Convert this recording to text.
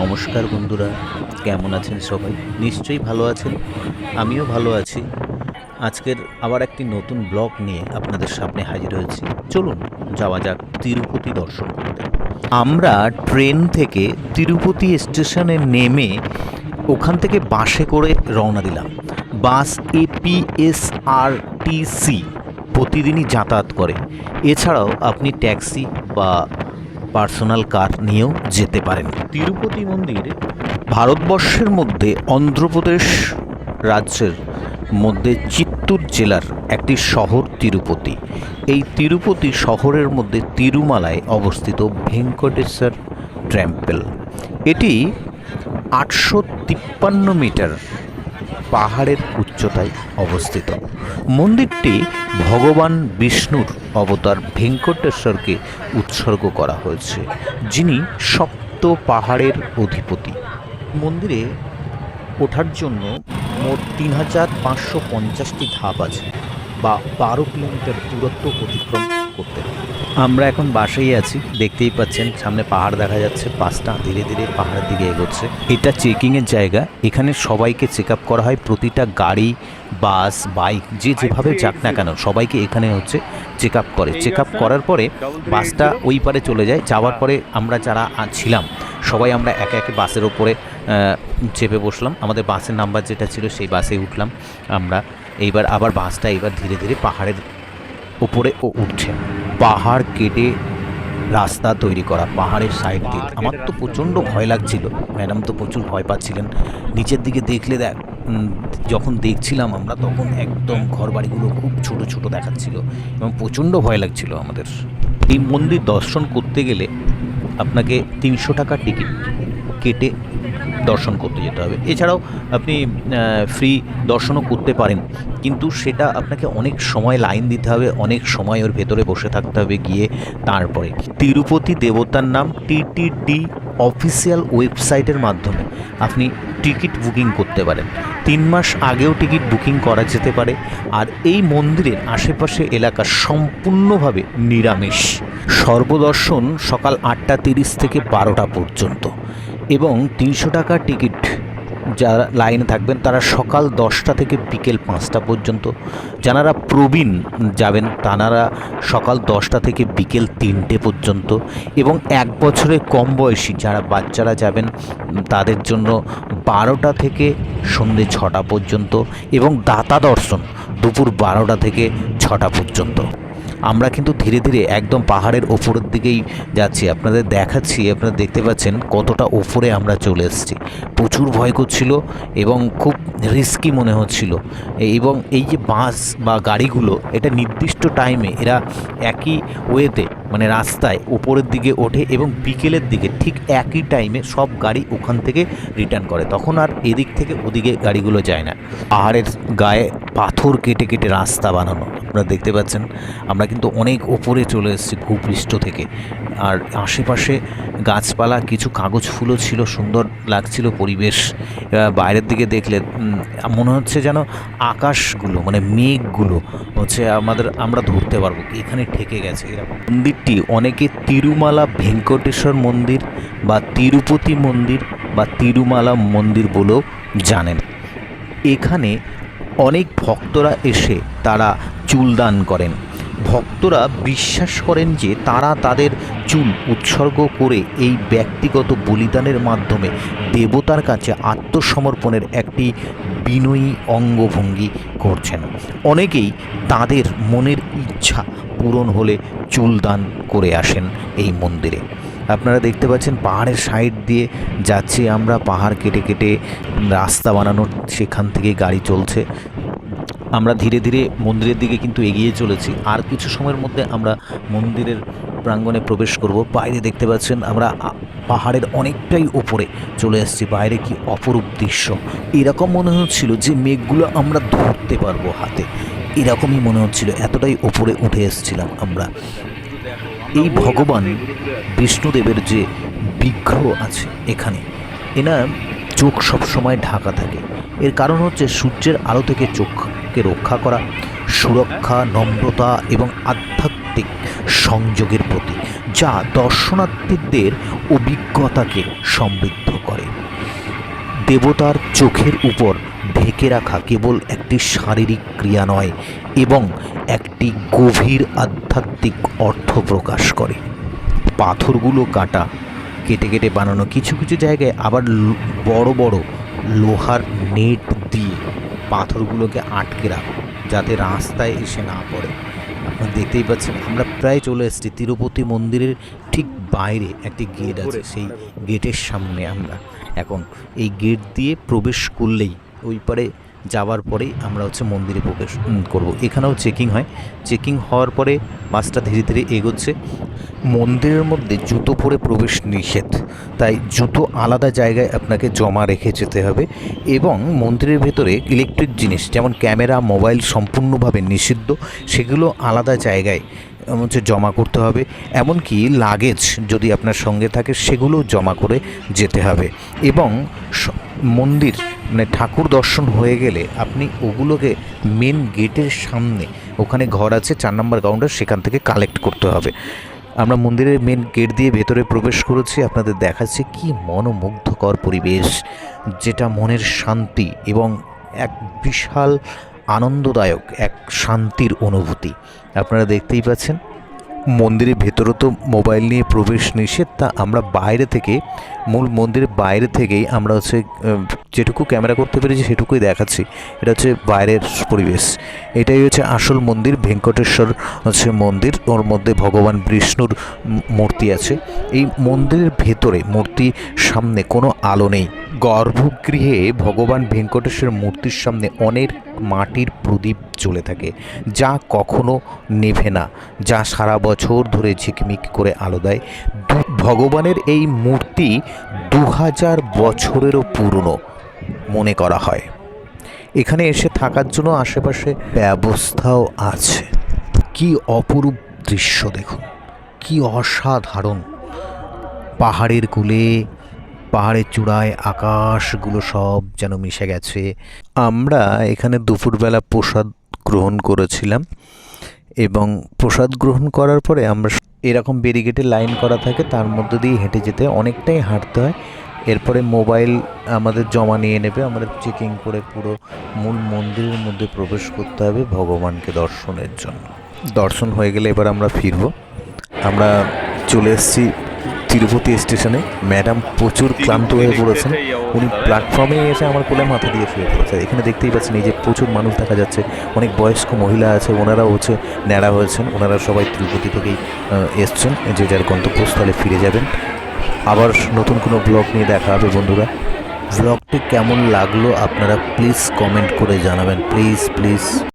নমস্কার বন্ধুরা, কেমন আছেন সবাই? নিশ্চয়ই ভালো আছেন, আমিও ভালো আছি। আজকের আবার একটি নতুন ব্লগ নিয়ে আপনাদের সামনে হাজির হয়েছি। চলুন, যাওয়া যাক তিরুপতি দর্শন করতে। আমরা ট্রেন থেকে তিরুপতি স্টেশনে নেমে ওখান থেকে বাসে করে রওনা দিলাম। বাস এপিএসআরটিসি প্রতিদিনই যাতায়াত করে। এছাড়াও আপনি ট্যাক্সি বা পার্সোনাল কার নিয়েও যেতে পারেন। তিরুপতি মন্দির ভারতবর্ষের মধ্যে অন্ধ্রপ্রদেশ রাজ্যের মধ্যে চিত্তুর জেলার একটি শহর তিরুপতি। এই তিরুপতি শহরের মধ্যে তিরুমালায় অবস্থিত ভেঙ্কটেশ্বর ট্যাম্পেল এটি আটশো তিপ্পান্ন মিটার পাহাড়ের উচ্চতায় অবস্থিত। মন্দিরটি ভগবান বিষ্ণুর অবতার ভেঙ্কটেশ্বরকে উৎসর্গ করা হয়েছে, যিনি সপ্ত পাহাড়ের অধিপতি। মন্দিরে ওঠার জন্য মোট তিন হাজার পাঁচশো পঞ্চাশটি ধাপ আছে বা বারো কিলোমিটার দূরত্ব অতিক্রম করতে হবে। আমরা এখন বাসেই আছি। দেখতেই পাচ্ছেন সামনে পাহাড় দেখা যাচ্ছে বাসটা ধীরে ধীরে পাহাড়ের দিকে এগোচ্ছে। এটা চেকিংয়ের জায়গা। এখানে সবাইকে চেক আপ করা হয় প্রতিটা গাড়ি বাস বাইক যে যেভাবে যাক না কেন সবাইকে এখানে হচ্ছে চেক আপ করে চেক আপ করার পরে বাসটা ওই পারে চলে যায়। যাওয়ার পরে আমরা যারা ছিলাম সবাই আমরা একে একে বাসের ওপরে চেপে বসলাম। আমাদের বাসের নাম্বার যেটা ছিল সেই বাসে উঠলাম আমরা। এইবার আবার বাসটা এবার ধীরে ধীরে পাহাড়ের উপরে ও উঠছে। পাহাড় কেটে রাস্তা তৈরি করা, পাহাড়ের সাইড দিয়ে। আমার তো প্রচণ্ড ভয় লাগছিল। ম্যাডাম তো প্রচুর ভয় পাচ্ছিলেন। নিচের দিকে দেখলে দেখ যখন দেখছিলাম আমরা, তখন একদম ঘর বাড়িগুলো খুব ছোট ছোট দেখাচ্ছিল এবং প্রচণ্ড ভয় লাগছিল আমাদের। এই মন্দির দর্শন করতে গেলে আপনাকে তিনশো টাকা টিকিট কেটে দর্শন করতে যেতে হবে। এছাড়াও আপনি ফ্রি দর্শনও করতে পারেন, কিন্তু সেটা আপনাকে অনেক সময় লাইন দিতে হবে, অনেক সময় ওর ভেতরে বসে থাকতে হবে গিয়ে তারপরে। তিরুপতি দেবতার নাম টিটিডি অফিসিয়াল ওয়েবসাইটের মাধ্যমে আপনি টিকিট বুকিং করতে পারেন। তিন মাস আগেও টিকিট বুকিং করা যেতে পারে, আর এই মন্দিরের আশেপাশে এলাকা সম্পূর্ণভাবে নিরামিষ। সর্বদর্শন সকাল আটটা তিরিশ থেকে বারোটা পর্যন্ত। এবং তিনশো টাকার টিকিট যারা লাইনে থাকবেন, তারা সকাল দশটা থেকে বিকেল পাঁচটা পর্যন্ত। যারা প্রবীণ যাবেন তারা সকাল দশটা থেকে বিকেল তিনটে পর্যন্ত। এবং এক বছরে কম বয়সী যারা বাচ্চারা যাবেন, তাদের জন্য বারোটা থেকে সন্ধে ছটা পর্যন্ত এবং দাতা দর্শন দুপুর বারোটা থেকে ছটা পর্যন্ত। আমরা কিন্তু ধীরে ধীরে একদম পাহাড়ের ওপরের দিকেই যাচ্ছি। আপনাদের দেখাচ্ছি, আপনারা দেখতে পাচ্ছেন কতটা ওপরে আমরা চলে এসেছি। প্রচুর ভয় করছিল এবং খুব রিস্কি মনে হচ্ছিল। এবং এই যে বাস বা গাড়িগুলো, এটা নির্দিষ্ট টাইমে এরা একই ওয়েতে মানে রাস্তায় ওপরের দিকে ওঠে এবং বিকেলের দিকে ঠিক একই টাইমে সব গাড়ি ওখান থেকে রিটার্ন করে। তখন আর এদিক থেকে ওদিকে গাড়িগুলো যায় না। পাহাড়ের গায়ে পাথর কেটে কেটে রাস্তা বানানো। আপনারা দেখতে পাচ্ছেন, আমরা কিন্তু অনেক ওপরে চলে এসেছি ভূপৃষ্ঠ থেকে। আর আশেপাশে গাছপালা, কিছু কাগজ ফুলও ছিল, সুন্দর লাগছিল পরিবেশ। বাইরের দিকে দেখলে মনে হচ্ছে যেন আকাশগুলো মানে মেঘগুলো হচ্ছে আমাদের, আমরা ধরতে পারব। এখানে ঠেকে গেছে এরকম। মন্দিরটি অনেকে তিরুমালা ভেঙ্কটেশ্বর মন্দির বা তিরুপতি মন্দির বা তিরুমালা মন্দির বলেও জানেন। এখানে অনেক ভক্তরা এসে তারা চুল দান করেন। ভক্তরা বিশ্বাস করেন যে তারা তাদের চুল উৎসর্গ করে এই ব্যক্তিগত বলিদানের মাধ্যমে দেবতার কাছে আত্মসমর্পণের একটি বিনয়ী অঙ্গভঙ্গি করছেন। অনেকেই তাদের মনের ইচ্ছা পূরণ হলে চুল দান করে আসেন এই মন্দিরে। আপনারা দেখতে পাচ্ছেন পাহাড়ের সাইড দিয়ে যাচ্ছি আমরা, পাহাড় কেটে কেটে রাস্তা বানানোর সেখান থেকে গাড়ি চলছে। আমরা ধীরে ধীরে মন্দিরের দিকে কিন্তু এগিয়ে চলেছি। আর কিছু সময়ের মধ্যে আমরা মন্দিরের প্রাঙ্গণে প্রবেশ করব। বাইরে দেখতে পাচ্ছেন আমরা পাহাড়ের অনেকটাই ওপরে চলে এসেছি। বাইরে কি অপরূপ দৃশ্য। এরকম মনে হচ্ছিল যে মেঘগুলো আমরা ধরতে পারব হাতে। এরকমই মনে হচ্ছিল। এতটাই ওপরে উঠে এসেছিলাম আমরা। এই ভগবান বিষ্ণুদেবের যে বিগ্রহ আছে এখানে, এনার চোখ সবসময় ঢাকা থাকে। এর কারণ হচ্ছে সূর্যের আলো থেকে চোখকে রক্ষা করা, সুরক্ষা, নম্রতা এবং আধ্যাত্মিক সংযোগের প্রতি, যা দর্শনার্থীদের অভিজ্ঞতাকে সমৃদ্ধ করে। দেবতার চোখের উপর ঢেকে রাখা কেবল একটি শারীরিক ক্রিয়া নয় এবং একটি গভীর আধ্যাত্মিক অর্থ প্রকাশ করে। পাথরগুলো কাটা কেটে কেটে বানানো কিছু কিছু জায়গায় আবার বড় বড় লোহার নেট দিয়ে পাথরগুলোকে আটকে রাখো যাতে রাস্তায় এসে না পড়ে। আপনারা দেখতেই পাচ্ছেন আমরা প্রায় চলে এসেছি তিরুপতি মন্দিরের ঠিক বাইরে একটি গেট আছে সেই গেটের সামনে আমরা। এখন এই গেট দিয়ে প্রবেশ করলেই ওই পারে যাওয়ার পরেই আমরা হচ্ছে মন্দিরে প্রবেশ করব। এখানেও চেকিং হয়। চেকিং হওয়ার পরে বাসটা ধীরে ধীরে এগোচ্ছে। মন্দিরের মধ্যে জুতো পরে প্রবেশ নিষেধ। তাই জুতো আলাদা জায়গায় আপনাকে জমা রেখে যেতে হবে এবং মন্দিরের ভেতরে ইলেকট্রিক জিনিস, যেমন ক্যামেরা, মোবাইল সম্পূর্ণভাবে নিষিদ্ধ, সেগুলো আলাদা জায়গায় হচ্ছে জমা করতে হবে। এমনকি লাগেজ যদি আপনার সঙ্গে থাকে, সেগুলো জমা করে যেতে হবে। এবং মন্দির মানে ঠাকুর দর্শন হয়ে গেলে আপনি ওগুলোকে মেন গেটের সামনে, ওখানে ঘর আছে, চার নম্বর কাউন্টার সেখান থেকে কালেক্ট করতে হবে। আমরা মন্দিরের মেন গেট দিয়ে ভেতরে প্রবেশ করেছি, আপনাদের দেখাচ্ছি কি মনোমুগ্ধকর পরিবেশ, যেটা মনের শান্তি এবং এক বিশাল আনন্দদায়ক এক শান্তির অনুভূতি। আপনারা দেখতেই পাচ্ছেন, মন্দিরের ভেতরে তো মোবাইল নিয়ে প্রবেশ নিষেধ, তা আমরা বাইরে থেকে, মূল মন্দিরের বাইরে থেকেই আমরা হচ্ছে যেটুকু ক্যামেরা করতে পেরেছি সেটুকুই দেখাচ্ছি। এটা হচ্ছে বাইরের পরিবেশ। এটাই হচ্ছে আসল মন্দির, ভেঙ্কটেশ্বর হচ্ছে মন্দির। ওর মধ্যে ভগবান বিষ্ণুর মূর্তি আছে। এই মন্দিরের ভেতরে মূর্তির সামনে কোনো আলো নেই। গর্ভগৃহে ভগবান ভেঙ্কটেশ্বর মূর্তির সামনে অনেক মাটির প্রদীপ চলে থাকে। যা কখনো নেভে না, যা সারা বছর ধরে ঝিকমিক করে আলো দেয়। ভগবানের এই মূর্তি দু হাজার বছরেরও পুরনো। মনে করা হয়। এখানে এসে থাকার জন্য আশেপাশে ব্যবস্থাও আছে। কি অপরূপ দৃশ্য দেখুন। কি অসাধারণ। পাহাড়ের কূলে, পাহাড়ের চূড়ায় আকাশগুলো সব যেন মিশে গেছে। আমরা এখানে দুপুরবেলা প্রসাদ গ্রহণ করেছিলাম এবং প্রসাদ গ্রহণ করার পরে আমরা এরকম ব্যারিগেটে লাইন করা থাকে, তার মধ্যে দিয়ে হেঁটে যেতে অনেকটাই হাঁটতে হয়। এরপরে মোবাইল আমাদের জমা নিয়ে নেবে আমাদের চেকিং করে পুরো মূল মন্দিরের মধ্যে প্রবেশ করতে হবে ভগবানকে দর্শনের জন্য। দর্শন হয়ে গেলে এবার আমরা ফিরবো। আমরা চলে এসেছি তিরুপতি স্টেশনে। ম্যাডাম প্রচুর ক্লান্ত হয়ে পড়েছেন। উনি প্ল্যাটফর্মে এসে আমার কোলে মাথা দিয়ে শুয়ে পড়েছে এখানে দেখতেই পাচ্ছেন এই যে প্রচুর মানুষ দেখা যাচ্ছে। অনেক বয়স্ক মহিলা আছে ওনারাও হচ্ছে ন্যাড়া হয়েছেন। ওনারা সবাই তিরুপতি থেকেই এসছেন। যে যার গন্তব্যস্থলে ফিরে যাবেন। আবার নতুন কোনো ব্লগ নিয়ে দেখা হবে, বন্ধুরা। ব্লগটি কেমন লাগল আপনারা প্লিজ কমেন্ট করে জানাবেন। Please please